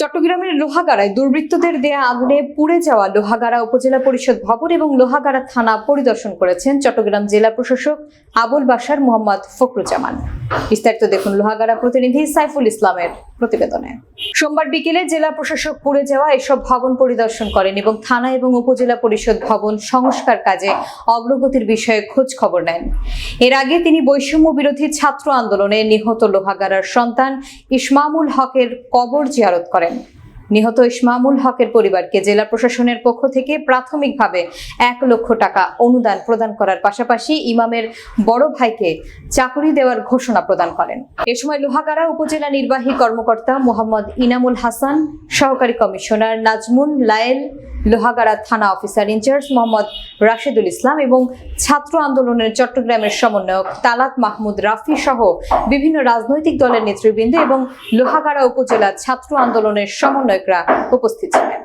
চট্টগ্রামের লোহাগাড়ায় দুর্বৃত্তদের দেয়া আগুনে পুড়ে যাওয়া লোহাগাড়া উপজেলা পরিষদ ভবন এবং লোহাগাড়া থানা পরিদর্শন করেছেন চট্টগ্রাম জেলা প্রশাসক আবুল বাসার মোহাম্মদ ফখরুজ্জামান। বিস্তারিত দেখুন লোহাগাড়া প্রতিনিধি সাইফুল ইসলামের। প্রতিবেদনে। সোমবার বিকেলে জেলা প্রশাসক পুড়ে যাওয়া এসব ভবন পরিদর্শন করেন এবং থানা এবং উপজেলা পরিষদ ভবন সংস্কার কাজে অগ্রগতির বিষয়ে খোঁজ খবর নেন। এর আগে তিনি বৈষম্য বিরোধী ছাত্র আন্দোলনে নিহত লোহাগাড়ার সন্তান ইসমামুল হকের কবর জিয়ারত করেন। নিহত ইসমামুল হকের পরিবারকে জেলা প্রশাসনের পক্ষ থেকে প্রাথমিকভাবে এক লক্ষ টাকা অনুদান প্রদান করার পাশাপাশি ইমামের বড় ভাইকে চাকরি দেওয়ার ঘোষণা প্রদান করেন। এ সময় লোহাগাড়া উপজেলা নির্বাহী কর্মকর্তা মোহাম্মদ ইনামুল হাসান, সহকারী কমিশনার নাজমুন লায়েল, লোহাগাড়া থানা officer in charge Mohammad Rashedul Islam এবং ছাত্র আন্দোলনের চট্টগ্রামের সমন্বয়ক তালাত মাহমুদ রাফি সহ বিভিন্ন রাজনৈতিক দলের নেতৃবৃন্দ এবং লোহাগাড়া উপজেলা ছাত্র আন্দোলনের সমন্বয়করা উপস্থিত ছিলেন।